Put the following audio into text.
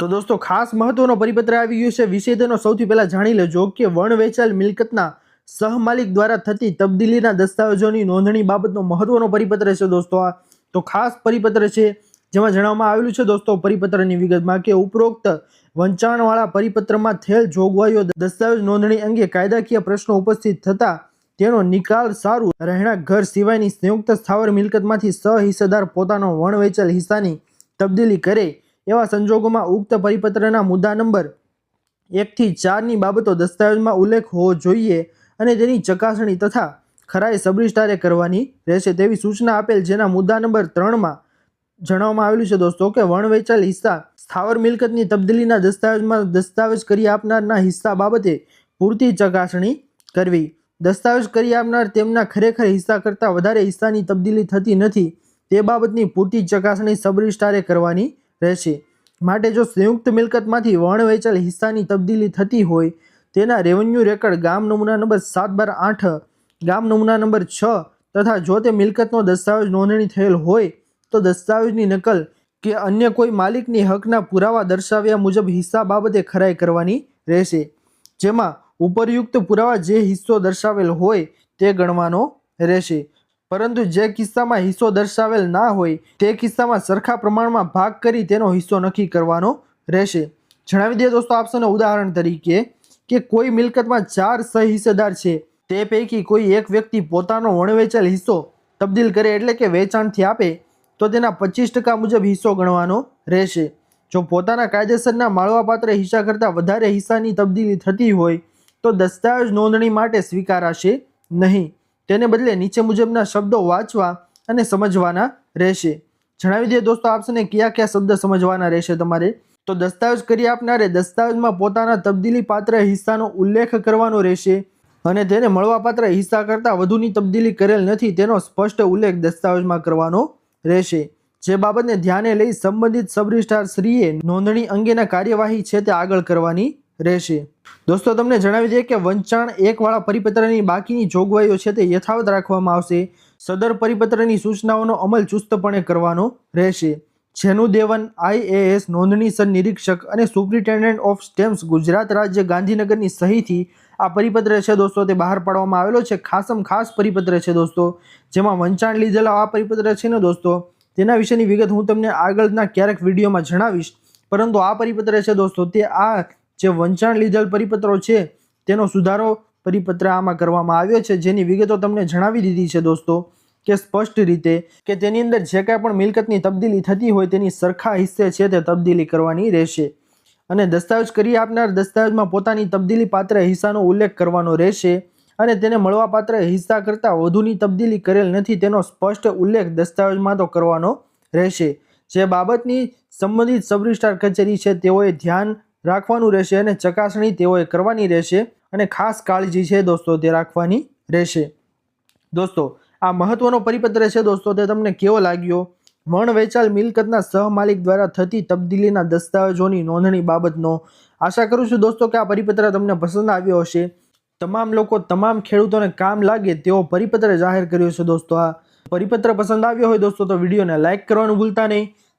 તો દોસ્તો, ખાસ મહત્વનો પરિપત્ર આવી ગયો છે. તેનો સૌથી પહેલાં જાણી લેજો કે વણ વેચાયેલ મિલકતના સહમાલિક દ્વારા થતી તબદીલીના દસ્તાવેજોની નોંધણી બાબતનો મહત્વનો પરિપત્ર છે દોસ્તો આ. તો ખાસ પરિપત્ર છે, જેમાં જણાવવામાં આવેલું છે દોસ્તો પરિપત્રની વિગતમાં કે ઉપરોક્ત વંચાણવાળા પરિપત્રમાં થયેલ જોગવાઈઓ, દસ્તાવેજ નોંધણી અંગે કાયદાકીય પ્રશ્નો ઉપસ્થિત થતા તેનો નિકાલ સારું રહેણાંક ઘર સિવાયની સંયુક્ત સ્થાવર મિલકતમાંથી સહિસ્સેદાર પોતાનો વણ વેચેલ હિસ્સાની તબદીલી કરે એવા સંજોગોમાં ઉક્ત પરિપત્રના મુદ્દા નંબર એકથી ચારની બાબતો દસ્તાવેજમાં ઉલ્લેખ હોવો જોઈએ અને તેની ચકાસણી તથા ખરાઈ સબરિસ્ટારે કરવાની રહેશે તેવી સૂચના આપેલ જેના મુદ્દા નંબર ત્રણમાં જણાવવામાં આવેલું છે. દોસ્તો કે વણ વેચાયેલ હિસ્સા. સ્થાવર મિલકતની તબદીલીના દસ્તાવેજમાં દસ્તાવેજ કરી આપનારના હિસ્સા બાબતે પૂરતી ચકાસણી કરવી. દસ્તાવેજ કરી આપનાર તેમના ખરેખર હિસ્સા કરતાં વધારે હિસ્સાની તબદીલી થતી નથી. તે બાબતની પૂરતી ચકાસણી સબરિસ્ટારે કરવાની રહેશે. માટે જો સંયુક્ત મિલકતમાંથી વણ વેચાયેલ હિસ્સાની તબદીલી થતી હોય, તેના રેવન્યુ રેકર્ડ ગામ નમૂના નંબર સાત બાર આઠ, ગામ નમૂના નંબર છ તથા જો તે મિલકતનો દસ્તાવેજ નોંધણી થયેલ હોય, તો દસ્તાવેજની નકલ કે અન્ય કોઈ માલિકની હકના પુરાવા દર્શાવ્યા મુજબ હિસ્સા બાબતે ખરાઈ કરવાની રહેશે. જેમાં ઉપરયુક્ત પુરાવા જે હિસ્સો દર્શાવેલ હોય, તે ગણવાનો રહેશે. પરંતુ જે કિસ્સામાં હિસ્સો દર્શાવેલ ના હોય, તે કિસ્સામાં સરખા પ્રમાણમાં ભાગ કરી તેનો હિસ્સો નક્કી કરવાનો રહેશે. જણાવી દઈએ દોસ્તો આપશોને ઉદાહરણ તરીકે કે કોઈ મિલકતમાં ચાર સહિસ્સેદાર છે, તે પૈકી કોઈ એક વ્યક્તિ પોતાનો વણવેચેલ હિસ્સો તબદીલ કરે એટલે કે વેચાણથી આપે, તો તેના પચીસ ટકા મુજબ હિસ્સો ગણવાનો રહેશે. જો પોતાના કાયદેસરના માળવાપાત્ર હિસ્સા કરતાં વધારે હિસ્સાની તબદીલી થતી હોય, તો દસ્તાવેજ નોંધણી માટે સ્વીકારાશે નહીં. તેને બદલે નીચે મુજબના શબ્દો વાંચવા અને સમજવાના રહેશે. જણાવી દઈએ દોસ્તો આપશને કયા કયા શબ્દ સમજવાના રહેશે તમારે? તો દસ્તાવેજ કરી આપનારે દસ્તાવેજમાં પોતાના તબદીલી પાત્ર હિસ્સાનો ઉલ્લેખ કરવાનો રહેશે અને તેને મળવાપાત્ર હિસ્સા કરતાં વધુની તબદીલી કરેલ નથી તેનો સ્પષ્ટ ઉલ્લેખ દસ્તાવેજમાં કરવાનો રહેશે. જે બાબતને ધ્યાને લઈ સંબંધિત સબરિસ્ટાર શ્રીએ નોંધણી અંગેના કાર્યવાહી છે તે આગળ કરવાની રહેશે. દોસ્તો, તમને જણાવી દઈએ કે વંચાણ એકવાળા પરિપત્રની બાકીની જોગવાઈઓ છે તે યથાવત રાખવામાં આવશે. સદર પરિપત્રની સૂચનાઓનો અમલ ચુસ્તપણે કરવાનો રહેશે. જેનું દેવન આઈએએસ નોંધણીસર નિરીક્ષક અને સુપ્રિન્ટેન્ડન્ટ ઓફ સ્ટેમ્પ્સ ગુજરાત રાજ્ય ગાંધીનગરની સહીથી આ પરિપત્ર છે દોસ્તો, તે બહાર પાડવામાં આવેલો છે. ખાસમ ખાસ પરિપત્ર છે દોસ્તો, જેમાં વંચાણ લીધેલા આ પરિપત્ર છે ને દોસ્તો, તેના વિશેની વિગત હું તમને આગળના ક્યારેક વિડીયોમાં જણાવીશ. પરંતુ આ પરિપત્ર છે દોસ્તો, તે આ જે વંચાણ લીધેલ પરિપત્રો છે, તેનો સુધારો પરિપત્ર આમાં કરવામાં આવ્યો છે. જેની વિગતો તમને જણાવી દીધી છે દોસ્તો, કે સ્પષ્ટ રીતે કે તેની અંદર જે કાંઈ પણ મિલકતની તબદીલી થતી હોય તેની સરખા હિસ્સે છે તે તબદીલી કરવાની રહેશે. અને દસ્તાવેજ કરી આપનાર દસ્તાવેજમાં પોતાની તબદીલી પાત્ર હિસ્સાનો ઉલ્લેખ કરવાનો રહેશે અને તેને મળવાપાત્ર હિસ્સા કરતાં વધુની તબદીલી કરેલ નથી તેનો સ્પષ્ટ ઉલ્લેખ દસ્તાવેજમાં તો કરવાનો રહેશે. જે બાબતની સંબંધિત સબરિસ્ટાર કચેરી છે, તેઓએ ધ્યાન રાખવાનું રહેશે અને ચકાસણી તેઓએ કરવાની રહેશે અને ખાસ કાળજી છે દોસ્તો તે રાખવાની રહેશે. દોસ્તો, આ મહત્વનો પરિપત્ર છે દોસ્તો તે તમને કેવો લાગ્યો? વણ વેચાલ મિલકતના સહમાલિક દ્વારા થતી તબદીલીના દસ્તાવેજોની નોંધણી બાબતનો આશા કરું છું દોસ્તો કે આ પરિપત્ર તમને પસંદ આવ્યો હશે. તમામ લોકો તમામ ખેડૂતોને કામ લાગે તેવો પરિપત્ર જાહેર કર્યો છે દોસ્તો આ પરિપત્ર પસંદ આવ્યો હોય દોસ્તો તો વિડીયોને લાઇક કરવાનું ભૂલતા નહીં.